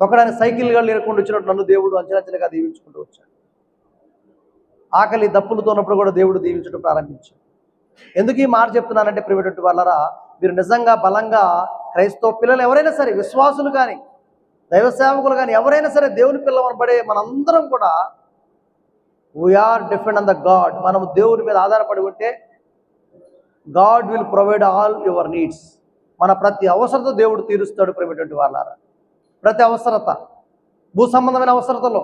తొక్కడానికి సైకిల్గా లేకుండా వచ్చినట్టు నన్ను దేవుడు అంచనాచనగా దీవించుకుంటూ వచ్చాడు. ఆకలి దప్పులతో ఉన్నప్పుడు కూడా దేవుడు దీవించడం ప్రారంభించాడు. ఎందుకు ఈ మాట చెప్తున్నానంటే ప్రివేట్ వాళ్ళరా మీరు నిజంగా బలంగా క్రైస్తవ పిల్లలు ఎవరైనా సరే విశ్వాసులు కానీ దైవ సేవకులు కానీ ఎవరైనా సరే దేవుని పిల్లవని పడే మనందరం కూడా we are depend on the God మనం దేవుని మీద ఆధారపడి ఉంటే God will provide all your needs మన ప్రతి అవసరంతో దేవుడు తీరుస్తాడు ప్రేమటువంటి వాళ్ళారా ప్రతి అవసరత భూ సంబంధమైన అవసరతలో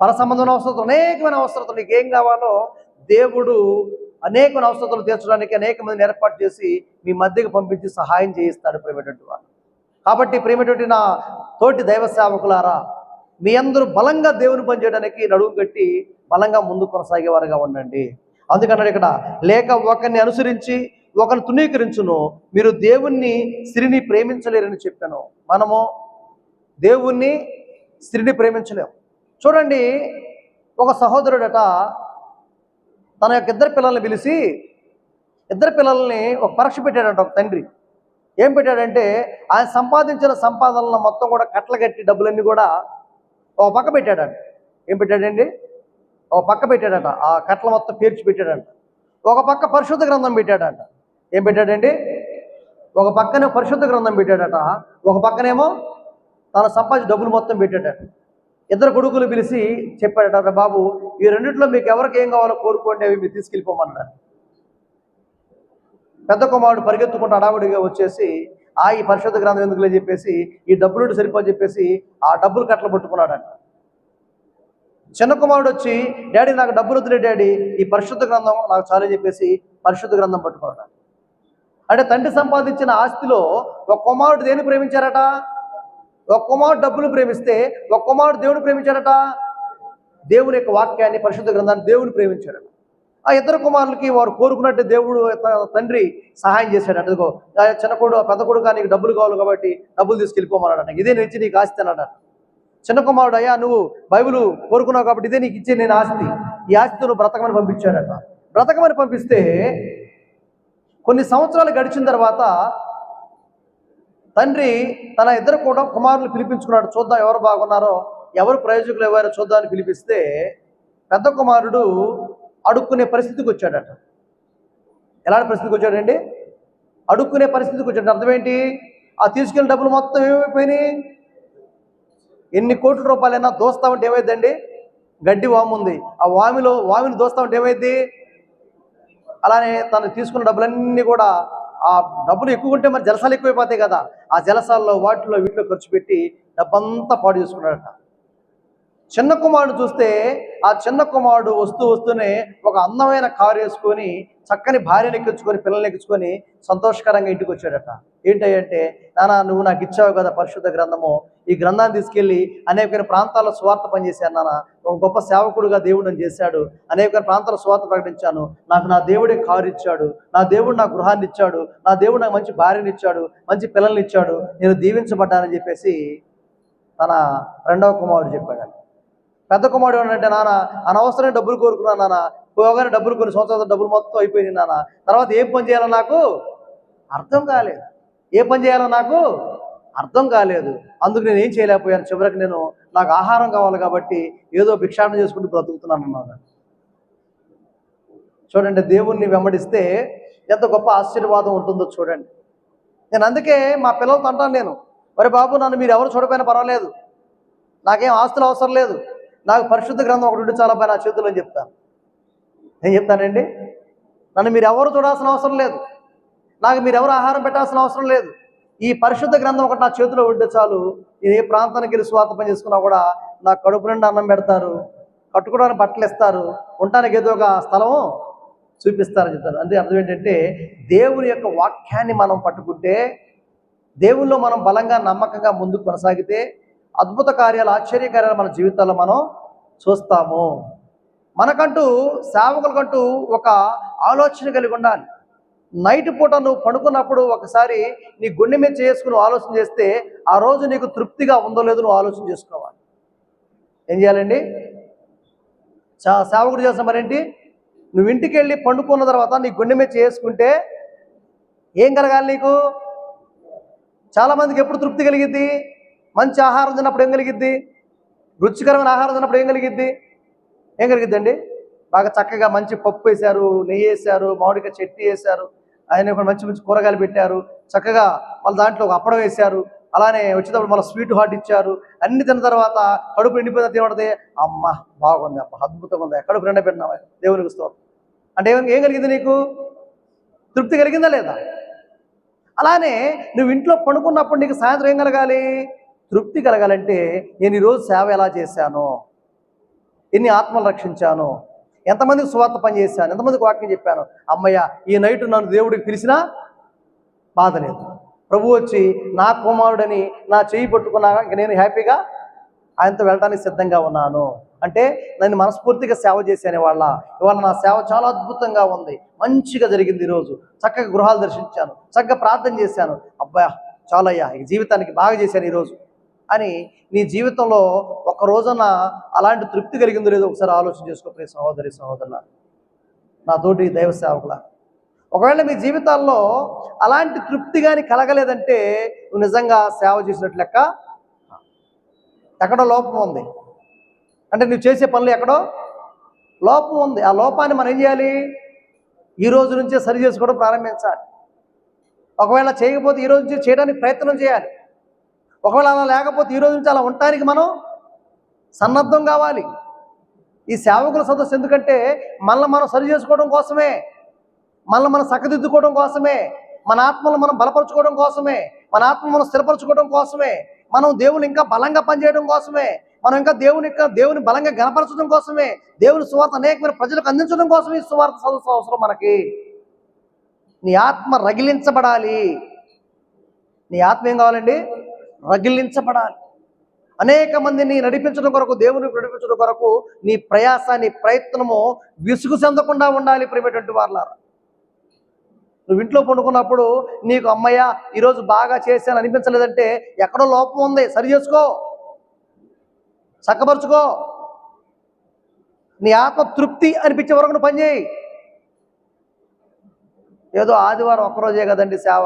పర సంబంధమైన అవసరత అనేకమైన అవసరతలు. నీకు ఏం కావాలో దేవుడు అనేకమైన అవసరతలు తీర్చడానికి అనేక మందిని ఏర్పాటు చేసి మీ మధ్యకి పంపించి సహాయం చేయిస్తాడు ప్రేమటువంటి వాడు. కాబట్టి ప్రేమటువంటి నా తోటి దైవ సేవకులారా మీ అందరూ బలంగా దేవుని పని చేయడానికి నడుము కట్టి బలంగా ముందు కొనసాగేవారుగా ఉండండి. అందుకన్నాడు ఇక్కడ లేక ఒకరిని అనుసరించి ఒకరిని తునీకరించును మీరు దేవుణ్ణి స్త్రీని ప్రేమించలేరని చెప్పాను. మనము దేవుణ్ణి స్త్రీని ప్రేమించలేం. చూడండి ఒక సహోదరుడట తన యొక్క ఇద్దరు పిల్లల్ని పిలిచి ఇద్దరు పిల్లల్ని ఒక పరీక్ష పెట్టాడంట ఒక తండ్రి. ఏం పెట్టాడంటే ఆయన సంపాదించిన సంపాదనలు మొత్తం కూడా కట్టలు కట్టి డబ్బులన్నీ కూడా ఒక పక్క పెట్టాడంట. ఏం పెట్టాడండి? ఒక పక్క పెట్టాడట. ఆ కట్టల మొత్తం పేర్చి పెట్టాడంట. ఒక పక్క పరిశుద్ధ గ్రంథం పెట్టాడంట. ఏం పెట్టాడండి? ఒక పక్కనే పరిశుద్ధ గ్రంథం పెట్టాడట. ఒక పక్కనేమో తన సంపాదించి డబ్బులు మొత్తం పెట్టాడట ఇద్దరు కొడుకులు పిలిచి చెప్పాడట బాబు ఈ రెండిట్లో మీకు ఎవరికి ఏం కావాలో కోరుకోండి అవి మీరు తీసుకెళ్ళిపోమన్నాడు పెద్ద కుమారుడు పరిగెత్తుకుంటూ అడావుడిగా వచ్చేసి ఆ ఈ పరిశుద్ధ గ్రంథం ఎందుకులే చెప్పేసి ఈ డబ్బులు సరిపోని చెప్పేసి ఆ డబ్బులు కట్టలు పట్టుకున్నాడంట. చిన్న కుమారుడు వచ్చి డాడీ నాకు డబ్బులు వద్దులే డాడీ ఈ పరిశుద్ధ గ్రంథం నాకు చాలే చెప్పేసి పరిశుద్ధ గ్రంథం పట్టుకున్నాడు అంటే తండ్రి సంపాదించిన ఆస్తిలో ఒక కుమారుడు దేని ప్రేమించారట? ఒక్క కుమారుడు డబ్బులు ప్రేమిస్తే ఒక కుమారుడు దేవుని ప్రేమించాడట? దేవుని యొక్క వాక్యాన్ని పరిశుద్ధ గ్రంథాన్ని దేవుని ప్రేమించాడట ఆ ఇద్దరు కుమారులకి వారు కోరుకున్నట్టు దేవుడు తండ్రి సహాయం చేశాడు. అందుకో చిన్న కొడు పెద్ద కొడుకు నీకు డబ్బులు కావాలి కాబట్టి డబ్బులు తీసుకెళ్ళిపోమన్నాడు ఇదే నేను ఇచ్చి నీకు ఆస్తి అన్నాడట. చిన్న కుమారుడు అయ్యా నువ్వు బైబిల్ కోరుకున్నావు కాబట్టి ఇదే నీకు ఇచ్చే నేను ఆస్తి. ఈ ఆస్తితో నువ్వు బ్రతకమని పంపించాడట. బ్రతకమని పంపిస్తే కొన్ని సంవత్సరాలు గడిచిన తర్వాత తండ్రి తన ఇద్దరు కూడా కుమారులు పిలిపించుకున్నాడు. చూద్దాం ఎవరు బాగున్నారో ఎవరు ప్రయోజకులు ఎవరో చూద్దామని పిలిపిస్తే పెద్ద కుమారుడు అడుక్కునే పరిస్థితికి వచ్చాడట. ఎలాంటి పరిస్థితికి వచ్చాడండి? అడుక్కునే పరిస్థితికి వచ్చాడు అర్థం ఏంటి? ఆ తీసుకెళ్ళిన డబ్బులు మొత్తం ఏమైపోయినాయి? ఎన్ని కోట్ల రూపాయలైనా దోస్తామంటే ఏమైందండి? గడ్డి వాము ఉంది. ఆ వామిలో వామిని దోస్తామంటే ఏమైంది? అలానే తను తీసుకున్న డబ్బులన్నీ కూడా ఆ డబ్బులు ఎక్కువ ఉంటే మరి జలసాలు ఎక్కువైపోతాయి కదా. ఆ జలసాల్లో వాటిలో వీటిలో ఖర్చు పెట్టి డబ్బంతా పాడు చేసుకున్నాడట. చిన్న కుమారుడు చూస్తే ఆ చిన్న కుమారుడు వస్తూ వస్తూనే ఒక అందమైన కారు వేసుకొని చక్కని భార్యను ఎక్కించుకొని పిల్లల్ని ఎక్కించుకొని సంతోషకరంగా ఇంటికి వచ్చాడట. ఏంటంటే నానా నువ్వు నాకు ఇచ్చావు కదా పరిశుద్ధ గ్రంథము. ఈ గ్రంథాన్ని తీసుకెళ్ళి అనేక ప్రాంతాల్లో స్వార్థ పనిచేశాను నాన్న ఒక గొప్ప సేవకుడుగా దేవుడు నేను చేశాడు. అనేక ప్రాంతాల స్వార్థ ప్రకటించాను. నాకు నా దేవుడే కారు ఇచ్చాడు. నా దేవుడు నా గృహాన్ని ఇచ్చాడు. నా దేవుడు నాకు మంచి భార్యని ఇచ్చాడు. మంచి పిల్లల్ని ఇచ్చాడు. నేను దీవించబడ్డానని చెప్పేసి తన రెండవ కుమారుడు చెప్పాడు. పెద్ద కుమారుడు అంటే నాన్న అనవసరమైన డబ్బులు కోరుకున్నాను నాన్న పోగానే డబ్బులు కొన్ని సంవత్సరాలు డబ్బులు మొత్తం అయిపోయింది నాన్న తర్వాత ఏం పని చేయాలో నాకు అర్థం కాలేదు. ఏ పని చేయాలో నాకు అర్థం కాలేదు. అందుకు నేను ఏం చేయలేకపోయాను? చివరికి నేను నాకు ఆహారం కావాలి కాబట్టి ఏదో భిక్షాటన చేసుకుంటూ బ్రతుకుతున్నాను అన్నాను చూడండి దేవుణ్ణి వెంబడిస్తే ఎంత గొప్ప ఆశీర్వాదం ఉంటుందో చూడండి. నేను అందుకే మా పిల్లలతో అంటాను నేను మరి బాబు నన్ను మీరు ఎవరు చూడపోయినా పర్వాలేదు. నాకేం ఆస్తులు అవసరం లేదు. నాకు పరిశుద్ధ గ్రంథం ఒకటి ఉంటే చాలా పై నా చేతుల్లో అని చెప్తాను. నేను చెప్తానండి నన్ను మీరు ఎవరు చూడాల్సిన అవసరం లేదు. నాకు మీరు ఎవరు ఆహారం పెట్టాల్సిన అవసరం లేదు. ఈ పరిశుద్ధ గ్రంథం ఒకటి నా చేతిలో ఉంటే చాలు. నేను ఏ ప్రాంతానికి వెళ్ళి స్వార్థ పని చేసుకున్నా కూడా నా కడుపు నిండా అన్నం పెడతారు. కట్టుకోవడానికి బట్టలు ఇస్తారు. ఉండటానికి ఏదో ఒక స్థలము చూపిస్తారని చెప్తారు. అంటే అర్థం ఏంటంటే దేవుని యొక్క వాక్యాన్ని మనం పట్టుకుంటే దేవుల్లో మనం బలంగా నమ్మకంగా ముందుకు కొనసాగితే అద్భుత కార్యాలు ఆశ్చర్యకార్యాలు మన జీవితాల్లో మనం చూస్తాము. మనకంటూ సేవకులకంటూ ఒక ఆలోచన కలిగి ఉండాలి. నైట్ పూట నువ్వు పడుకున్నప్పుడు ఒకసారి నీ గుండె మీద చేసుకుని ఆలోచన చేస్తే ఆ రోజు నీకు తృప్తిగా ఉందో లేదో నువ్వు ఆలోచన చేసుకోవాలి. ఏం చేయాలండి? చా సేవకుడు చేసిన మరేంటి నువ్వు ఇంటికి వెళ్ళి పండుకున్న తర్వాత నీ గుండె మీద చేసుకుంటే ఏం కలగాలి నీకు? చాలామందికి ఎప్పుడు తృప్తి కలిగిద్ది? మంచి ఆహారం తిన్నప్పుడు ఏం కలిగిద్ది? రుచికరమైన ఆహారం తిన్నప్పుడు ఏం కలిగిద్ది? ఏం కలిగిద్దండి? బాగా చక్కగా మంచి పప్పు వేశారు నెయ్యి వేశారు మామిడికాయ చెట్టు వేశారు ఆయన కూడా మంచి మంచి కూరగాయలు పెట్టారు. చక్కగా వాళ్ళ దాంట్లో ఒక అప్పడం వేశారు. అలానే వచ్చేటప్పుడు మళ్ళీ స్వీట్ హాట్ ఇచ్చారు. అన్ని తిన్న తర్వాత కడుపు నిండిపోయిన తినబడితే అమ్మ బాగుంది అమ్మ అద్భుతంగా ఉంది. కడుపు నిండా పెట్టినావా దేవునికి స్తోత్రం. అంటే ఏం ఏం కలిగింది నీకు? తృప్తి కలిగిందా లేదా? అలానే నువ్వు ఇంట్లో పడుకున్నప్పుడు నీకు సాయంత్రం ఏం కలగాలి? తృప్తి కలగాలంటే నేను ఈరోజు సేవ ఎలా చేశాను ఎన్ని ఆత్మలు రక్షించాను ఎంతమందికి సువార్త పని చేశాను? ఎంతమందికి వాక్యం చెప్పాను? అమ్మయ్య ఈ నైట్ నన్ను దేవుడికి పిలిచినా బాధ లేదు. ప్రభు వచ్చి నా కుమారుడని నా చేయి పట్టుకున్నాక ఇంక నేను హ్యాపీగా ఆయనతో వెళ్ళడానికి సిద్ధంగా ఉన్నాను. అంటే నేను మనస్ఫూర్తిగా సేవ చేశాను వాళ్ళ. ఇవాళ నా సేవ చాలా అద్భుతంగా ఉంది. మంచిగా జరిగింది ఈరోజు. చక్కగా గృహాలు దర్శించాను. చక్కగా ప్రార్థన చేశాను. అబ్బాయా చాలయ్యా ఇక జీవితానికి బాగా చేశాను ఈరోజు. అని నీ జీవితంలో ఒక రోజున అలాంటి తృప్తి కలిగిందో లేదో ఒకసారి ఆలోచన చేసుకో సహోదరి సహోదరుల. నా తోటి దైవ సేవకుల. ఒకవేళ మీ జీవితాల్లో అలాంటి తృప్తి కానీ కలగలేదంటే నువ్వు నిజంగా సేవ చేసినట్లు లెక్క? ఎక్కడో లోపం ఉంది. అంటే నువ్వు చేసే పనులు ఎక్కడో? లోపం ఉంది. ఆ లోపాన్ని మనం ఏం చేయాలి? ఈ రోజు నుంచే సరి చేసుకోవడం ప్రారంభించాలి. ఒకవేళ చేయకపోతే ఈ రోజు నుంచి చేయడానికి ప్రయత్నం చేయాలి. ఒకవేళ అలా లేకపోతే ఈ రోజు నుంచి అలా ఉండటానికి మనం సన్నద్ధం కావాలి. ఈ సేవకుల సదస్సు ఎందుకంటే మనల్ని మనం సరి చేసుకోవడం కోసమే మనల్ని మనం చక్కదిద్దుకోవడం కోసమే మన ఆత్మను మనం బలపరచుకోవడం కోసమే మన ఆత్మను మనం స్థిరపరచుకోవడం కోసమే మనం దేవుని ఇంకా బలంగా పనిచేయడం కోసమే మనం ఇంకా దేవుని ఇంకా దేవుని బలంగా గనపరచడం కోసమే దేవుని సువార్త అనేకమైన ప్రజలకు అందించడం కోసమే ఈ సువార్త సదస్సు అవసరం మనకి. నీ ఆత్మ రగిలించబడాలి. నీ ఆత్మ ఏం కావాలండి? రగిలించబడాలి. అనేక మందిని నడిపించడం కొరకు దేవుని నడిపించడం కొరకు నీ ప్రయాస నీ ప్రయత్నము విసుగు చెందకుండా ఉండాలి ప్రేమటువంటి వాళ్ళారా నువ్వు ఇంట్లో పండుకున్నప్పుడు నీకు అమ్మయ్య ఈరోజు బాగా చేశాను అనిపించలేదంటే ఎక్కడో లోపం ఉంది సరి చేసుకో. చక్కపరుచుకో. నీ ఆత్మ తృప్తి అనిపించే వరకు నువ్వు పనిచేయి ఏదో ఆదివారం ఒక్కరోజే కదండి సేవ.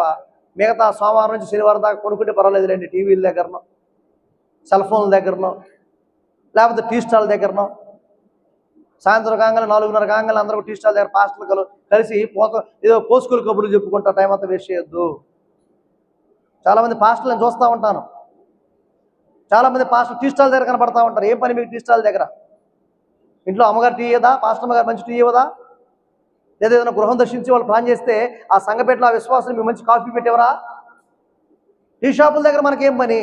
మిగతా సోమవారం నుంచి శనివారం దాకా కొనుక్కుంటే పర్వాలేదులేండి టీవీల దగ్గరనో సెల్ ఫోన్ల దగ్గరనో లేకపోతే టీ స్టాల్ దగ్గరనో. సాయంత్రం కాగానే నాలుగున్నర కాగానే అందరూ టీ స్టాల్ దగ్గర పాస్టర్లు కలిసి పోత ఏదో పోసుకులు కబుర్లు చెప్పుకుంటా టైం అంతా వేస్ట్ చేయొద్దు. చాలామంది పాస్టర్లు నేను చూస్తూ ఉంటాను. చాలామంది పాస్టర్ టీ స్టాల్ దగ్గర కనబడతా ఉంటారు. ఏం పని మీకు టీ స్టాల్ దగ్గర? ఇంట్లో అమ్మగారు టీ ఇవ్వదా పాస్టర్ అమ్మగారు మంచి టీ ఇవ్వదా? లేదా ఏదైనా గృహం దర్శించి వాళ్ళు ప్లాన్ చేస్తే ఆ సంఘపేటలో ఆ విశ్వాసం మీ మంచి కాఫీ పెట్టేవరా? టీ షాపుల దగ్గర మనకేం పని?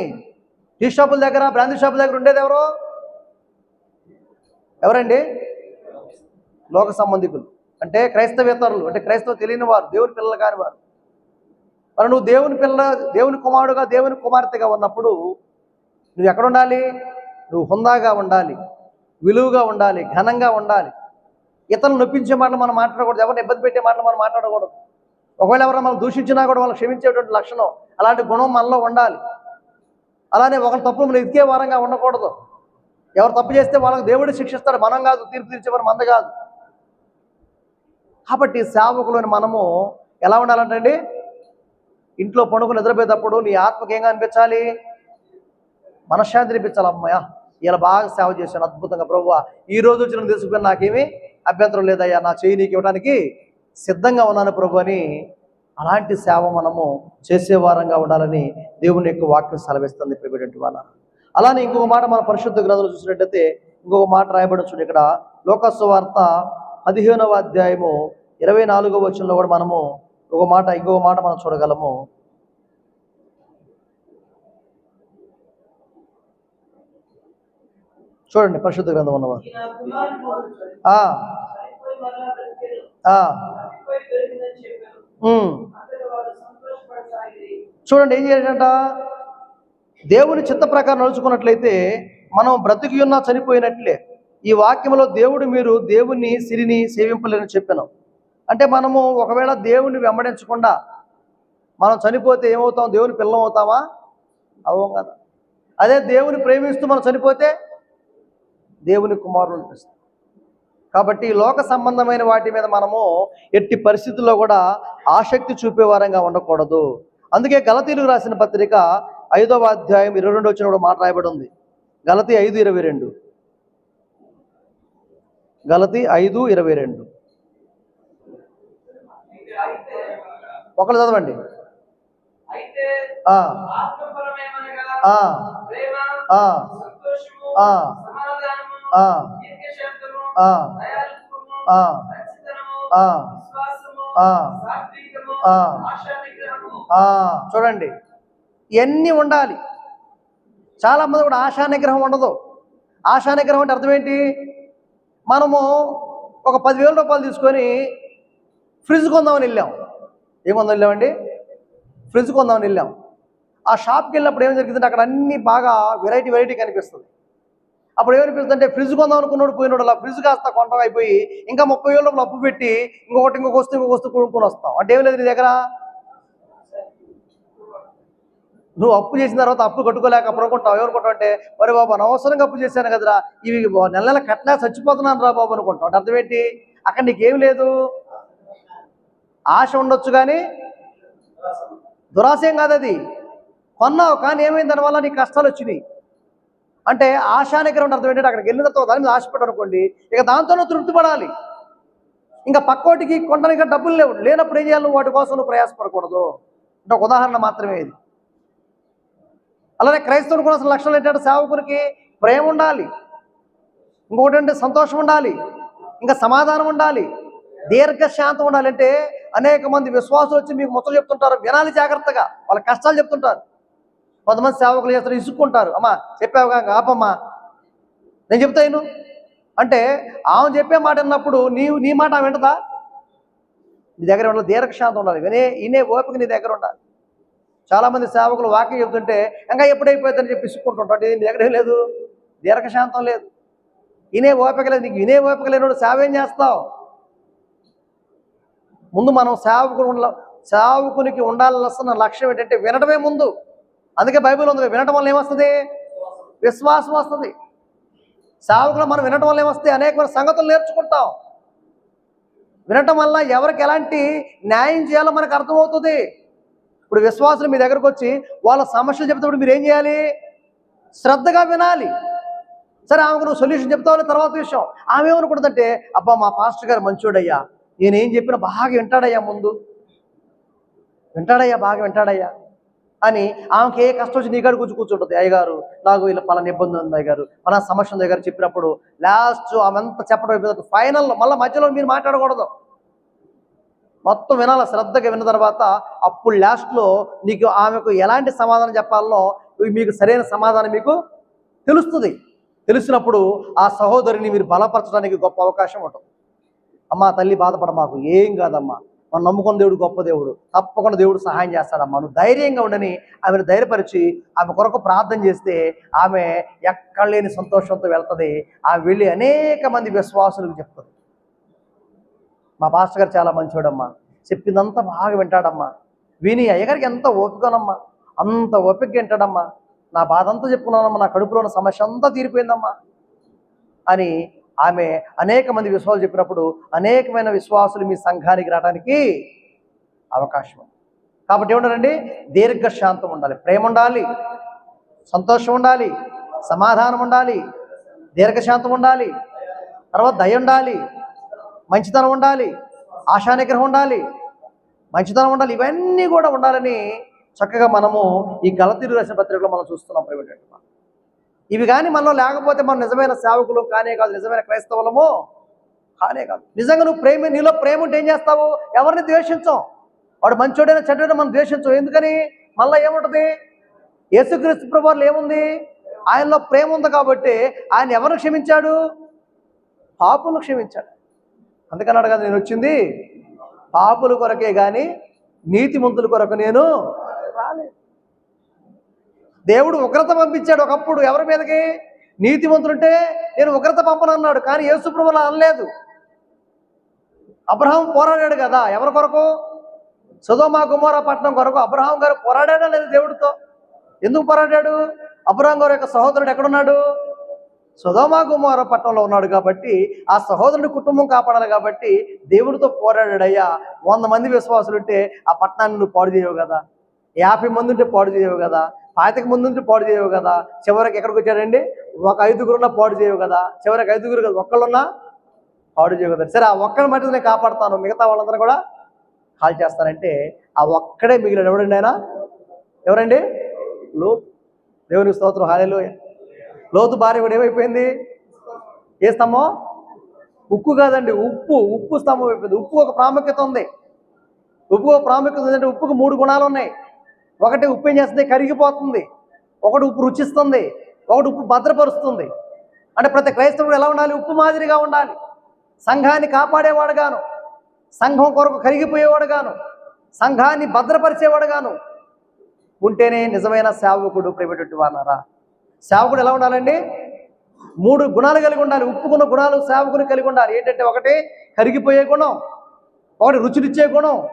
టీ షాపుల దగ్గర బ్రాందీ షాపుల దగ్గర ఉండేది ఎవరు? ఎవరండి? లోక సంబంధికులు. అంటే క్రైస్తవేతరులు అంటే క్రైస్తవ తెలియని వారు దేవుని పిల్లలు కాని వారు మరి నువ్వు దేవుని పిల్ల దేవుని కుమారుడుగా దేవుని కుమార్తెగా ఉన్నప్పుడు నువ్వు ఎక్కడ ఉండాలి? నువ్వు హుందాగా ఉండాలి విలువగా ఉండాలి ఘనంగా ఉండాలి. ఇతరులు నొప్పించే మాటలు మనం మాట్లాడకూడదు ఎవరిని ఇబ్బంది పెట్టే మాటలు మనం మాట్లాడకూడదు. ఒకవేళ ఎవరైనా మనం దూషించినా కూడా వాళ్ళు క్షమించేటువంటి లక్షణం అలాంటి గుణం మనలో ఉండాలి. అలానే ఒకరి తప్పులు మనం ఇదికే వారంగా ఉండకూడదు. ఎవరు తప్పు చేస్తే వాళ్ళకి దేవుడు శిక్షిస్తాడు మనం కాదు తీర్పు తీర్చేవారు మంద కాదు. కాబట్టి సేవకులని మనము ఎలా ఉండాలంటండి? ఇంట్లో పండుగ నిద్రపోయేటప్పుడు నీ ఆత్మకి ఏం అనిపించాలి మనశ్శాంతి అనిపించాలి అమ్మాయ ఇలా బాగా సేవ చేశాను అద్భుతంగా. ప్రభు ఈ రోజు వచ్చిన తీసుకుని నాకేమి? అభ్యంతరం లేదయ్యా నా చేయి నీకు ఇవ్వడానికి సిద్ధంగా ఉన్నాను ప్రభు అని అలాంటి సేవ మనము చేసేవారంగా ఉండాలని దేవుని యొక్క వాక్యం సెలవిస్తుంది ప్రిపేటెంట్ వాళ్ళ అలానే ఇంకొక మాట మన పరిశుద్ధ గ్రంథంలో చూసినట్టయితే ఇంకొక మాట రాయబడచ్చు ఇక్కడ లోకస్వార్త పదిహేనవ అధ్యాయము ఇరవై నాలుగవ వచనంలో కూడా మనము ఒక మాట ఇంకొక మాట మనం చూడగలము. చూడండి పరిశుద్ధ గ్రంథం ఉన్నవారు చూడండి ఏం చేయాలంట? దేవుని చిత్త ప్రకారం నడుచుకున్నట్లయితే మనం బ్రతికి ఉన్నా చనిపోయినట్లే. ఈ వాక్యంలో దేవుడు మీరు దేవుని సిరిని సేవింపలేని చెప్పాను. అంటే మనము ఒకవేళ దేవుని వెంబడించకుండా మనం చనిపోతే ఏమవుతాం? దేవుని పిల్లం అవుతామా? అవ్వం కదా. అదే దేవుని ప్రేమిస్తూ మనం చనిపోతే దేవుని కుమారుడు అనిపిస్తాం కాబట్టి లోక సంబంధమైన వాటి మీద మనము ఎట్టి పరిస్థితుల్లో కూడా ఆసక్తి చూపే వారంగా ఉండకూడదు. అందుకే గలతీలకు రాసిన పత్రిక ఐదవ అధ్యాయం ఇరవై రెండు వచ్చినప్పుడు మాట రాయబడి ఉంది గలతి ఐదు ఇరవై రెండు. గలతి ఐదు ఇరవై రెండు. ఒకళ్ళు చదవండి. ఆ, చూడండి ఇవన్నీ ఉండాలి చాలా మంది కూడా ఆశా నిగ్రహం ఉండదు ఆశా నిగ్రహం అంటే అర్థం ఏంటి మనము ఒక పదివేల రూపాయలు తీసుకొని ఫ్రిడ్జ్ కొందామని వెళ్ళాం ఏం కొందాం వెళ్ళామండి ఫ్రిడ్జ్ కొందామని వెళ్ళాం ఆ షాప్కి వెళ్ళినప్పుడు ఏం జరిగిందంటే అక్కడ అన్ని బాగా వెరైటీ వెరైటీ కనిపిస్తుంది అప్పుడు ఏమనిపిస్తుంది అంటే ఫ్రిడ్జ్ కొందాం అనుకున్నాడు పోయినాడు అలా. ఫ్రిడ్జ్ కాస్త కొంటాం అయిపోయి ఇంకా ముప్పై ఏళ్ళ రూపాయలు అప్పు పెట్టి ఇంకొకటి ఇంకొక వస్తే ఇంకొక వస్తూ కొనుక్కొని వస్తాం. అంటే ఏం లేదు నీ దగ్గర? నువ్వు అప్పు చేసిన తర్వాత అప్పు కట్టుకోలేక అప్పుడు అనుకుంటావు. ఏమనుకుంటావు అంటే మరి బాబు అనవసరంగా అప్పు చేశాను కదరా. ఇవి నెల నెల కట్టలే చచ్చిపోతున్నాను రా బాబు అనుకుంటావు. అంటే అర్థమేంటి? అక్కడ నీకేం లేదు. ఆశ ఉండొచ్చు కానీ దురాశయం కాదు అది కొన్నావు కానీ ఏమైంది? దానివల్ల నీకు కష్టాలు వచ్చినాయి. అంటే ఆశానికరం అర్థం ఏంటంటే అక్కడికి వెళ్ళిన తర్వాత దాని మీద ఆశపడ్డాను అనుకోండి ఇక దాంతోనే తృప్తి పడాలి ఇంకా పక్కోటికి కొండనిక డబ్బులు లేవు. లేనప్పుడు ఏం చేయాలి వాటి కోసం నువ్వు ప్రయాసపడకూడదు. అంటే ఒక ఉదాహరణ మాత్రమే ఇది. అలానే క్రైస్తవుని కూడా అసలు లక్షణాలు ఏంటంటే సేవకునికి ప్రేమ ఉండాలి. ఇంకొకటి అంటే సంతోషం ఉండాలి. ఇంకా సమాధానం ఉండాలి. దీర్ఘశాంతం ఉండాలి. అంటే అనేక మంది విశ్వాసులు వచ్చి మీకు మొత్తం చెప్తుంటారు వినాలి జాగ్రత్తగా. వాళ్ళ కష్టాలు చెప్తుంటారు. కొంతమంది సేవకులు చేస్తారు ఇసుక్కుంటారు. అమ్మా చెప్పావు కాక ఆపమ్మా. నేను చెప్తాను అంటే ఆమె చెప్పే మాట అన్నప్పుడు నీవు నీ మాట ఆమె వింటదా? నీ దగ్గర ఉండాలి దీర్ఘశాంతం ఉండాలి. వినే ఇనే ఓపిక నీ దగ్గర ఉండాలి. చాలామంది సేవకులు వాక్యం చెప్తుంటే ఇంకా ఎప్పుడైపోతుందని చెప్పి ఇసుక్కుంటుంటాడు నీ దగ్గర లేదు? దీర్ఘశాంతం లేదు. ఇనే ఓపిక లేదు. నీకు వినే ఓపిక లేనోడు సేవ ఏం చేస్తావు? ముందు మనం సేవకుడు ఉండ సేవకునికి ఉండాల్సిన లక్ష్యం ఏంటంటే వినడమే ముందు. అందుకే బైబిల్ ఉంది వినటం వల్ల ఏమొస్తుంది? విశ్వాసం వస్తుంది. సేవకులు మనం వినటం వల్ల ఏమొస్తాయి అనేకమైన సంగతులు నేర్చుకుంటాం. వినటం వల్ల ఎవరికి ఎలాంటి న్యాయం చేయాలో మనకు అర్థమవుతుంది. ఇప్పుడు విశ్వాసులు మీ దగ్గరకు వచ్చి వాళ్ళ సమస్యలు చెప్తేప్పుడు మీరు ఏం చేయాలి? శ్రద్ధగా వినాలి. సరే ఆమెకు నువ్వు సొల్యూషన్ చెప్తావు తర్వాత విషయం. ఆమె ఏమనుకుంటుందంటే అబ్బా మా పాస్టర్ గారు మంచోడయ్యా. నేనేం చెప్పినా బాగా వింటాడయ్యా ముందు. వింటాడయ్యా బాగా వింటాడయ్యా. అని ఆమెకి ఏ కష్టం వచ్చి నీకాడు కూర్చు కూర్చుంటుంది. అయ్యగారు నాకు ఇలా పలానా ఇబ్బంది ఉంది అయ్యగారు మన సమస్య ఉంది అయ్యగారు చెప్పినప్పుడు లాస్ట్ ఆమె అంతా చెప్పడం అయిపోతుంది మళ్ళీ మధ్యలో మీరు మాట్లాడకూడదు. మొత్తం వినాలి శ్రద్ధగా విన్న తర్వాత అప్పుడు లాస్ట్లో నీకు ఆమెకు ఎలాంటి సమాధానం చెప్పాలో మీకు సరైన సమాధానం మీకు తెలుస్తుంది. తెలిసినప్పుడు ఆ సహోదరిని మీరు బలపరచడానికి గొప్ప అవకాశం ఉంటుంది. అమ్మా తల్లి బాధపడ మాకు ఏం కాదమ్మా? మనం నమ్ముకున్న దేవుడు గొప్ప దేవుడు. తప్పకుండా దేవుడు సహాయం చేస్తాడమ్మా. నువ్వు ధైర్యంగా ఉండని ఆమెను ధైర్యపరిచి ఆమె కొరకు ప్రార్థన చేస్తే ఆమె ఎక్కడ లేని సంతోషంతో వెళ్తుంది. ఆమె వెళ్ళి అనేక మంది విశ్వాసులకు చెప్తుంది. మా పాస్టర్ గారు చాలా మంచివాడమ్మా చెప్పిందంతా బాగా వింటాడమ్మా. విని అయ్యగారికి ఎంత ఓపికనమ్మా. అంత ఓపిక వింటాడమ్మా. నా బాధ అంతా చెప్పుకున్నానమ్మా. నా కడుపులో ఉన్న సమస్య అంతా తీరిపోయిందమ్మా. అని ఆమె అనేక మంది విశ్వాసాలు చెప్పినప్పుడు అనేకమైన విశ్వాసులు మీ సంఘానికి రావడానికి అవకాశం కాబట్టి ఏముండాలండి? దీర్ఘశాంతం ఉండాలి. ప్రేమ ఉండాలి. సంతోషం ఉండాలి. సమాధానం ఉండాలి. దీర్ఘశాంతం ఉండాలి. తర్వాత దయ ఉండాలి. మంచితనం ఉండాలి. ఆశానిగ్రహం ఉండాలి. మంచితనం ఉండాలి. ఇవన్నీ కూడా ఉండాలని చక్కగా మనము ఈ గలతీరు రాసిన పత్రికలో మనం చూస్తున్నాం ప్రైవేట్ ఇవి కానీ మనలో లేకపోతే మనం నిజమైన సేవకులు కానే కాదు నిజమైన క్రైస్తవులము కానే కాదు. నిజంగా నువ్వు ప్రేమ నీలో ప్రేమ ఉంటే ఏం చేస్తావు? ఎవరిని ద్వేషించం? వాడు మంచోడైనా చెడ్డైనా మనం ద్వేషించం. ఎందుకని? మళ్ళీ ఏముంటుంది? యేసుక్రీస్తు ప్రభువారిలో ఏముంది? ఆయనలో ప్రేమ ఉంది కాబట్టి ఆయన ఎవరిని క్షమించాడు? పాపులను క్షమించాడు. అందుకన్నాడు కదా నేను వచ్చింది పాపుల కొరకే కానీ నీతిమంతుల కొరకు నేను రాలేదు. దేవుడు ఉగ్రత పంపించాడు ఒకప్పుడు. ఎవరి మీదకి? నీతివంతులుంటే నేను ఉగ్రత పంపనన్నాడు కానీ యేసుప్రభులు అనలేదు. అబ్రహాం పోరాడాడు కదా ఎవరి కొరకు? సుధోమా కుమార పట్టణం కొరకు. అబ్రహాం గారు పోరాడాడా లేదు దేవుడితో? ఎందుకు పోరాడాడు? అబ్రహాం గారు యొక్క సహోదరుడు ఎక్కడున్నాడు? సుధోమా కుమార పట్టణంలో ఉన్నాడు కాబట్టి ఆ సహోదరుడి కుటుంబం కాపాడాలి కాబట్టి దేవుడితో పోరాడాడయ్యా. వంద మంది విశ్వాసులు ఉంటే ఆ పట్టణాన్ని నువ్వు పాడు చేయవు కదా. యాభై మంది ఉంటే పాడు చేయవు కదా. పాతిక ముందు నుంచి పాడు చేయవు కదా. చివరికి ఎక్కడికి వచ్చాడండి ఒక ఐదుగురున్నా పాడు చేయవు కదా. చివరికి ఐదుగురు కదా. ఒక్కళ్ళున్నా పాడు చేయవు కదా. సరే ఆ ఒక్కరిని మట్టి నేను కాపాడుతాను. మిగతా వాళ్ళందరూ కూడా కాల్ చేస్తానంటే ఆ ఒక్కడే మిగిలిన ఎవడండి ఆయన? ఎవరండి? లో దేవుని స్తోత్రం. హాలేలు లోతు భార్య కూడా ఏమైపోయింది? ఏ స్తంభం? ఉక్కు కాదండి ఉప్పు. ఉప్పు స్తంభం అయిపోయింది. ఉప్పు ఒక ప్రాముఖ్యత ఉంది. ఉప్పు ఒక ప్రాముఖ్యత ఉందంటే ఉప్పుకు మూడు గుణాలు ఉన్నాయి. ఒకటి ఉప్పు ఏం చేస్తుంది? కరిగిపోతుంది. ఒకటి ఉప్పు రుచిస్తుంది. ఒకటి ఉప్పు భద్రపరుస్తుంది. అంటే ప్రతి క్రైస్తవుడు ఎలా ఉండాలి? ఉప్పు మాదిరిగా ఉండాలి. సంఘాన్ని కాపాడేవాడుగాను. సంఘం కొరకు కరిగిపోయేవాడుగాను. సంఘాన్ని భద్రపరిచేవాడుగాను. ఉంటేనే నిజమైన సేవకుడు ప్రేమటువంటి వాళ్ళారా సేవకుడు ఎలా ఉండాలండి? మూడు గుణాలు కలిగి ఉండాలి. ఉప్పుకున్న గుణాలు సేవకుని కలిగి ఉండాలి. ఏంటంటే ఒకటి కరిగిపోయే గుణం. ఒకటి రుచినిచ్చే గుణం.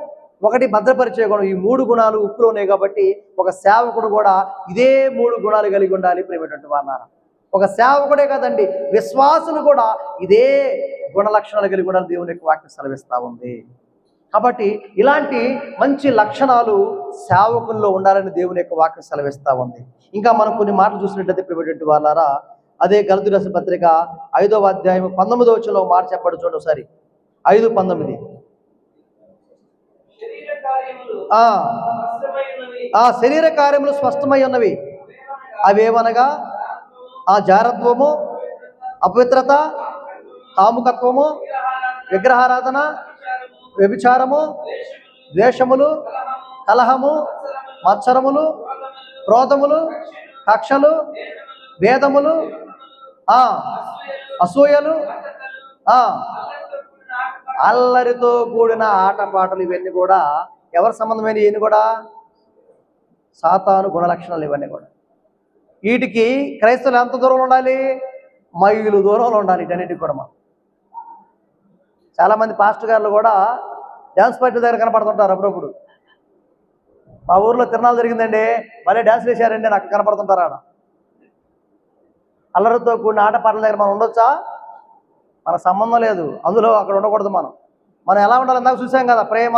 ఒకటి భద్రపరిచే గుణం. ఈ మూడు గుణాలు ఉప్పులో ఉన్నాయి కాబట్టి ఒక సేవకుడు కూడా ఇదే మూడు గుణాలు కలిగి ఉండాలి ప్రేమటువంటి వారు ఒక సేవకుడే కాదండి విశ్వాసులు కూడా ఇదే గుణ లక్షణాలు కలిగి ఉండాలి దేవుని యొక్క వాక్యం సెలవిస్తూ ఉంది. కాబట్టి ఇలాంటి మంచి లక్షణాలు సేవకుల్లో ఉండాలని దేవుని యొక్క వాక్యం సెలవిస్తూ ఉంది. ఇంకా మనం కొన్ని మాటలు చూసినట్టయితే ప్రిపేటెంట్ వాళ్ళారా అదే గలతు రాసిన పత్రిక ఐదవ అధ్యాయం పంతొమ్మిదవ వచ్చిన మాట చెప్పడం చూడండి ఒకసారి. ఐదు పంతొమ్మిది శరీర కార్యములు ఆ. శరీర కార్యములు స్పష్టమై ఉన్నవి. అవేమనగా ఆ జారత్వము అపవిత్రత కాముకత్వము విగ్రహారాధన వ్యభిచారము ద్వేషములు కలహము మత్సరములు క్రోధములు కక్షలు భేదములు ఆ అసూయలు ఆ. అల్లరితో కూడిన ఆటపాటలు ఇవన్నీ కూడా ఎవరి సంబంధమైన ఈయన కూడా? సాతాను గుణలక్షణాలు ఇవన్నీ కూడా. వీటికి క్రైస్తవులు ఎంత దూరంలో ఉండాలి? మైలు దూరంలో ఉండాలి వీటన్నిటికి కూడా మనం. చాలామంది పాస్టర్ గారులు కూడా డ్యాన్స్ పార్టీ దగ్గర కనపడుతుంటారు అప్పుడప్పుడు. మా ఊర్లో తిరణాలు జరిగిందండి. మళ్ళీ డ్యాన్స్ వేశారండి నాకు కనపడుతుంటారు ఆడ. అల్లరితో కూడిన ఆటపాటల దగ్గర మనం ఉండొచ్చా? మన సంబంధం లేదు. అందులో అక్కడ ఉండకూడదు మనం. మనం ఎలా ఉండాలి? ఇందాక చూసాం కదా ప్రేమ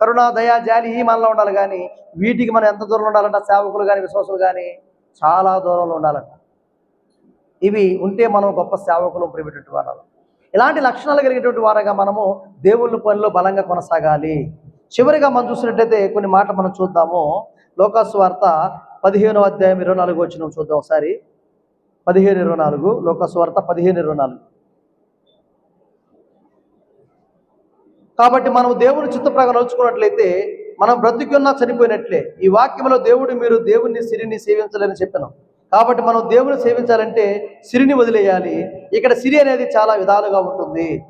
కరుణ దయా జాలి ఈ మనలో ఉండాలి కానీ వీటికి మనం ఎంత దూరంలో ఉండాలంట? సేవకులు కానీ విశ్వాసులు కానీ చాలా దూరంలో ఉండాలంట. ఇవి ఉంటే మనం గొప్ప సేవకులు ప్రేమేటువంటి వారాలు. ఇలాంటి లక్షణాలు కలిగేటువంటి వారగా మనము దేవుళ్ళ పనిలో బలంగా కొనసాగాలి. చివరిగా మనం చూసినట్టయితే కొన్ని మాటలు మనం చూద్దాము. లోకాసు వార్త పదిహేనో అధ్యాయం ఇరవై నాలుగు వచ్చిన చూద్దాం ఒకసారి. పదిహేను ఇరవై నాలుగు. లోకాసు వార్త పదిహేను ఇరవై నాలుగు. కాబట్టి మనం దేవుని చిత్త ప్రకారం నడుచుకున్నట్లయితే మనం బ్రతికున్నా చనిపోయినట్లే. ఈ వాక్యంలో దేవుడు మీరు దేవుని సిరిని సేవించాలని చెప్పాను. కాబట్టి మనం దేవుని సేవించాలంటే సిరిని వదిలేయాలి. ఇక్కడ సిరి అనేది చాలా విధాలుగా ఉంటుంది.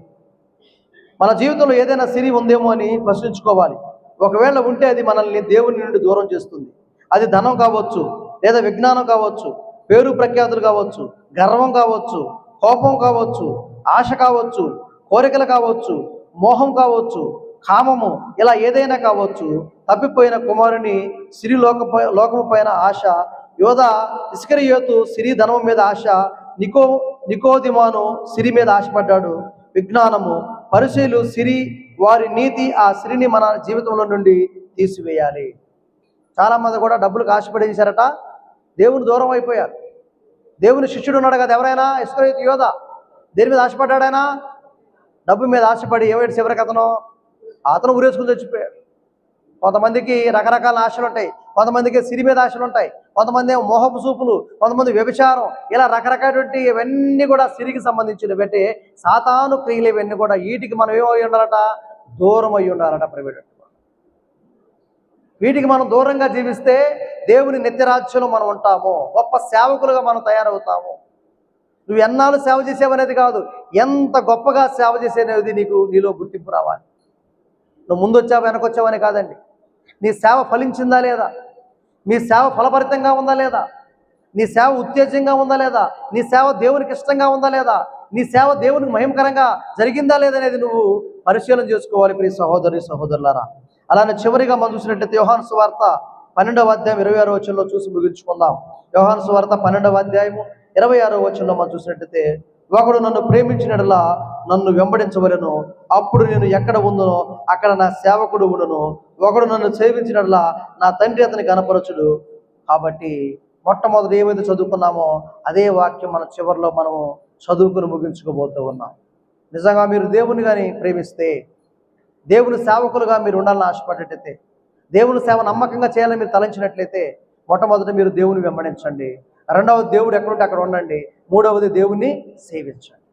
మన జీవితంలో ఏదైనా సిరి ఉందేమో అని ప్రశ్నించుకోవాలి. ఒకవేళ ఉంటే అది మనల్ని దేవుని నుండి దూరం చేస్తుంది. అది ధనం కావచ్చు లేదా విజ్ఞానం కావచ్చు పేరు ప్రఖ్యాతులు కావచ్చు గర్వం కావచ్చు కోపం కావచ్చు ఆశ కావచ్చు కోరికలు కావచ్చు మోహం కావచ్చు కామము ఇలా ఏదైనా కావచ్చు తప్పిపోయిన కుమారుని సిరి లోక లోకము పైన ఆశ యోధ ఇస్కరియోతు సిరి ధనము మీద ఆశ నికో నికోదిమాను సిరి మీద ఆశపడ్డాడు. విజ్ఞానము పరిశీలు సిరి వారి నీతి ఆ సిరిని మన జీవితంలో నుండి తీసివేయాలి. చాలా మంది కూడా డబ్బులకు ఆశపడేసారట దేవుని దూరం అయిపోయారు. దేవుని శిష్యుడు ఉన్నాడు కదా ఎవరైనా? ఇస్కరియోతు యోధ. దేని మీద ఆశపడ్డాడైనా డబ్బు మీద ఆశపడి ఏమైనా చివరికి అతను అతను ఉరేసుకుని చచ్చిపోయాడు కొంతమందికి రకరకాల ఆశలు ఉంటాయి. కొంతమందికి సిరి మీద ఆశలు ఉంటాయి. కొంతమంది మోహపు చూపులు కొంతమంది వ్యభిచారం. ఇలా రకరకాలటువంటి ఇవన్నీ కూడా సిరికి సంబంధించినవి. అంటే సాతాను క్రియలు ఇవన్నీ కూడా వీటికి మనం ఏమై ఉండాలట? దూరం అయి ఉండాలట ప్రైవేట్ వీటికి మనం దూరంగా జీవిస్తే దేవుని నిత్యరాజ్యంలో మనం ఉంటాము. గొప్ప సేవకులుగా మనం తయారవుతాము. నువ్వు ఎన్నాళ్ళు సేవ చేసేవనేది కాదు. ఎంత గొప్పగా సేవ చేసేది నీకు నీలో గుర్తింపు రావాలి. నువ్వు ముందు వెనకొచ్చావని కాదండి. నీ సేవ ఫలించిందా లేదా? నీ సేవ ఫలభరితంగా ఉందా లేదా? నీ సేవ ఉత్తేజంగా ఉందా లేదా? నీ సేవ దేవునికి ఇష్టంగా ఉందా లేదా? నీ సేవ దేవునికి మహిమకరంగా జరిగిందా లేదనేది నువ్వు పరిశీలన చేసుకోవాలి ప్రియ సహోదరి సహోదరులారా. అలానే చివరిగా మనం చూసినట్టయితే యోహాను సువార్త పన్నెండవ అధ్యాయం ఇరవై ఆరు వచ్చంలో చూసి ముగించుకుందాం. యోహాను సువార్త పన్నెండవ అధ్యాయము ఇరవై ఆరో వచనంలో మనం చూసినట్టయితే ఒకడు నన్ను ప్రేమించినట్లా నన్ను వెంబడించవలను. అప్పుడు నేను ఎక్కడ ఉందనో అక్కడ నా సేవకుడు ఉండను. ఒకడు నన్ను సేవించినట్లా నా తండ్రి అతని కనపరచుడు. కాబట్టి మొట్టమొదటి ఏమైతే చదువుకున్నామో అదే వాక్యం మన చివరిలో మనము చదువుకుని ముగించుకోబోతూ ఉన్నాం. నిజంగా మీరు దేవుని కానీ ప్రేమిస్తే దేవుని సేవకులుగా మీరు ఉండాలని ఆశపడేటైతే దేవుని సేవ నమ్మకంగా చేయాలని మీరు తలంచినట్లయితే మొట్టమొదటి మీరు దేవుని వెంబడించండి. రెండవది దేవుడు ఎక్కడుంటే అక్కడ ఉండండి. మూడవది దేవుణ్ణి సేవించండి.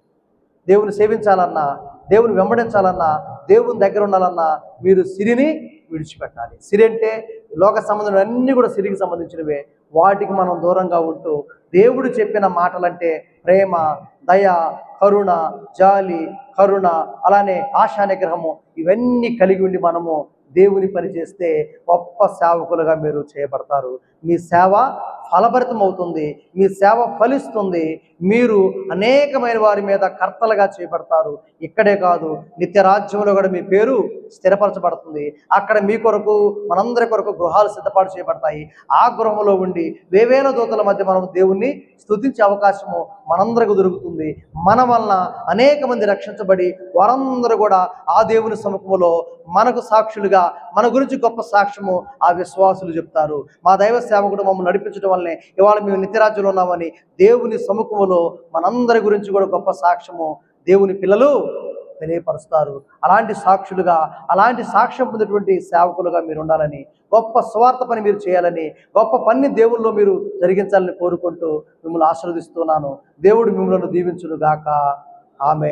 దేవుని సేవించాలన్నా దేవుని వెంబడించాలన్నా దేవుని దగ్గర ఉండాలన్నా మీరు సిరిని విడిచిపెట్టాలి. సిరి అంటే లోక సంబంధం అన్నీ కూడా సిరికి సంబంధించినవే. వాటికి మనం దూరంగా ఉంటూ దేవుడు చెప్పిన మాటలంటే ప్రేమ దయ కరుణ జాలి కరుణ అలానే ఆశా నిగ్రహము ఇవన్నీ కలిగి ఉండి మనము దేవుని పని చేస్తే గొప్ప సేవకులుగా మీరు చేయబడతారు. మీ సేవ ఫలభరితం అవుతుంది మీ సేవ ఫలిస్తుంది. మీరు అనేకమైన వారి మీద కర్తలుగా చేయబడతారు. ఇక్కడే కాదు నిత్య రాజ్యంలో కూడా మీ పేరు స్థిరపరచబడుతుంది. అక్కడ మీ కొరకు మనందరి కొరకు గృహాలు సిద్ధపాటు చేయబడతాయి. ఆ గృహంలో ఉండి వేవేల దూతల మధ్య మనం దేవుణ్ణి స్థుతించే అవకాశము మనందరికి దొరుకుతుంది. మన వలన అనేక మంది రక్షించబడి వారందరూ కూడా ఆ దేవుని సముఖంలో మనకు సాక్షులుగా మన గురించి గొప్ప సాక్ష్యము ఆ విశ్వాసులు చెప్తారు. మా దైవ సేవకుడు మమ్మల్ని నడిపించడం వల్లనే ఇవాళ మేము నిత్యరాజ్యంలో ఉన్నామని దేవుని సముఖములో మనందరి గురించి కూడా గొప్ప సాక్ష్యము దేవుని పిల్లలు తెలియపరుస్తారు. అలాంటి సాక్షులుగా అలాంటి సాక్ష్యం పొందినటువంటి సేవకులుగా మీరు ఉండాలని గొప్ప స్వార్థ పని మీరు చేయాలని గొప్ప పని దేవుల్లో మీరు జరిగించాలని కోరుకుంటూ మిమ్మల్ని ఆశీర్వదిస్తున్నాను. దేవుడు మిమ్మల్ని దీవించును గాక ఆమె